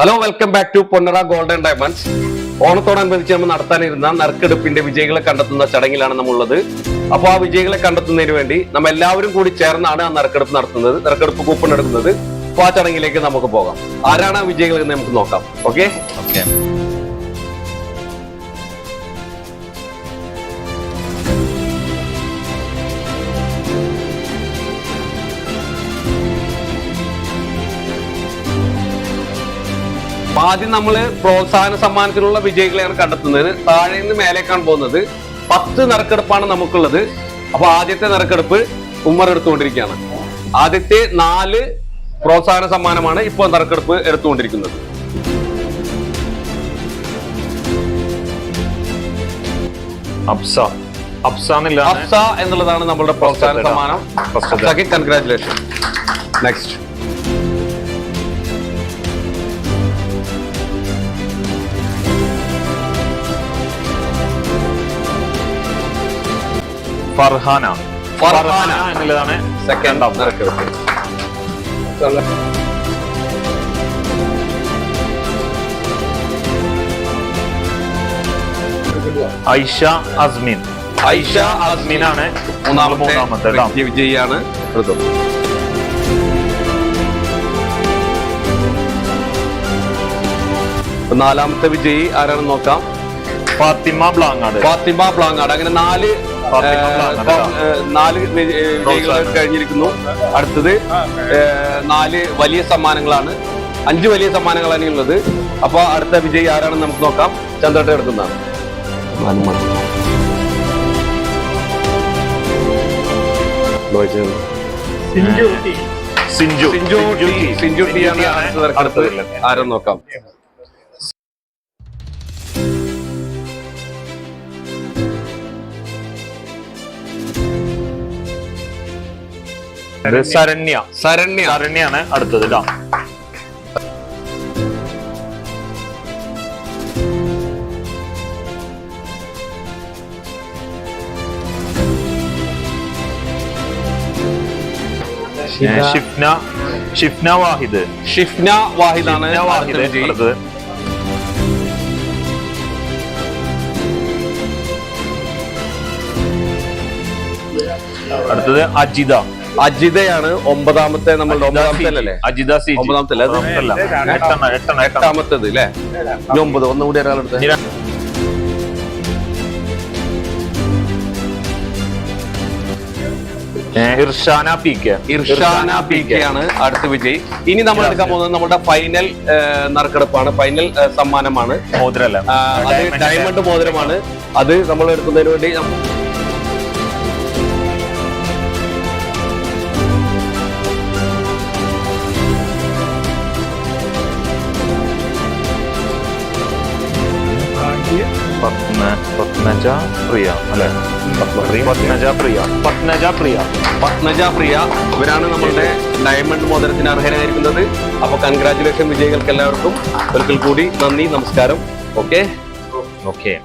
Hello welcome back to Ponnara golden diamonds ഓണത്തോടനുബന്ധിച്ച് നമ്മൾ നടത്താനിരുന്ന നറുക്കെടുപ്പിന്റെ വിജയികളെ കണ്ടെത്തുന്ന ചടങ്ങിലാണ് നമ്മളുള്ളത്. അപ്പോൾ ആ വിജയികളെ കണ്ടെത്തുന്നതിന് വേണ്ടി നമ്മൾ എല്ലാവരും കൂടി ചേർന്നാണ് ആ നറുക്കെടുപ്പ് നടത്തുന്നത് നറുക്കെടുപ്പ് കൂപ്പൺ എടുക്കുന്നത്. അപ്പോൾ ആ ചടങ്ങിലേക്ക് നമുക്ക് പോകാം. ആരാണ് ആ വിജയികൾ എന്ന് നമുക്ക് നോക്കാം. ഓക്കെ ഓക്കെ ആദ്യം നമ്മൾ പ്രോത്സാഹന സമ്മാനത്തിലുള്ള വിജയികളെയാണ് കണ്ടെത്തുന്നത്. താഴെ നിന്ന് മേലേക്കാണ് പോകുന്നത്. പത്ത് നറുക്കെടുപ്പാണ് നമുക്കുള്ളത്. അപ്പൊ ആദ്യത്തെ നറുക്കെടുപ്പ് ഉമ്മർ എടുത്തുകൊണ്ടിരിക്കുകയാണ്. ആദ്യത്തെ നാല് പ്രോത്സാഹന സമ്മാനമാണ് ഇപ്പോൾ നറുക്കെടുപ്പ് എടുത്തുകൊണ്ടിരിക്കുന്നത്. അപ്സ അപ്സ എന്നുള്ളതാണ് നമ്മളുടെ പ്രോത്സാഹന സമ്മാനം. Congratulation next Farhana. ഫർഹാന. എന്നുള്ളതാണ് സെക്കൻഡ് ഓഫ് ഐഷ അസ്മിൻ. ഐഷ അസ്മിനാണ് മൂന്നാമത്തെ വിജയിയാണ് ഋതു നാലാമത്തെ വിജയി ആരാണെന്ന് നോക്കാം? ഫാത്തിമ ബ്ലാങ്ങാട്. ഫാത്തിമ ബ്ലാങ്ങാട്. അങ്ങനെ നാല് നാല് വിജയികൾ കഴിഞ്ഞിരിക്കുന്നു. അടുത്തത് നാല് വലിയ സമ്മാനങ്ങളാണ്. അഞ്ച് വലിയ സമ്മാനങ്ങളാണ് ഉള്ളത് അപ്പൊ അടുത്ത വിജയി ആരാണെന്ന് നമുക്ക് നോക്കാം. ചന്ദ്രട്ട എടുക്കുന്നതാണ്. സിഞ്ചു സിഞ്ചു. സിഞ്ചു സിഞ്ചു ടി ആണ് അടുത്തത്. ആരെന്ന് നോക്കാം. ശരണ്യ. ശരണ്യ. ശരണ്യാണ് അടുത്തത് കേട്ടോ ഷിഫ്ന ഷിഫ്ന വാഹിദ്. ഷിഫ്ന വാഹിദാണ് ആണ് വാഹിദ് അടുത്തത്. അടുത്തത് അജിത. അജിതയാണ് ഒമ്പതാമത്തെ നമ്മളുടെ ഒമ്പതാമത്തെ അല്ലേ അജിത സി ഒമ്പതാമത്തെ എട്ടാമത്തത് അല്ലേ? ഒമ്പത് ഒന്നുകൂടി ഒരാളെടുത്ത് Irshana P K. Irshana P K. ആണ് അടുത്ത വിജയി. ഇനി നമ്മൾ എടുക്കാൻ പോകുന്നത് നമ്മുടെ ഫൈനൽ നറുക്കെടുപ്പാണ്. ഫൈനൽ സമ്മാനമാണ്. മോതിരല്ല? അത് ഡയമണ്ട് മോതിരമാണ്. അത് നമ്മൾ എടുക്കുന്നതിന് വേണ്ടി പത്നജ പ്രിയ അല്ലെ? പത്നജ പ്രിയ പത്നജ പ്രിയ. പത്നജ പ്രിയ ഇവരാണ് നമ്മളുടെ ഡയമണ്ട് മോതിരത്തിന് അർഹരായിരിക്കുന്നത്. അപ്പൊ കൺഗ്രാറ്റുലേഷൻ വിജയികൾക്ക് എല്ലാവർക്കും. ഒരിക്കൽ കൂടി നന്ദി നമസ്കാരം. Okay okay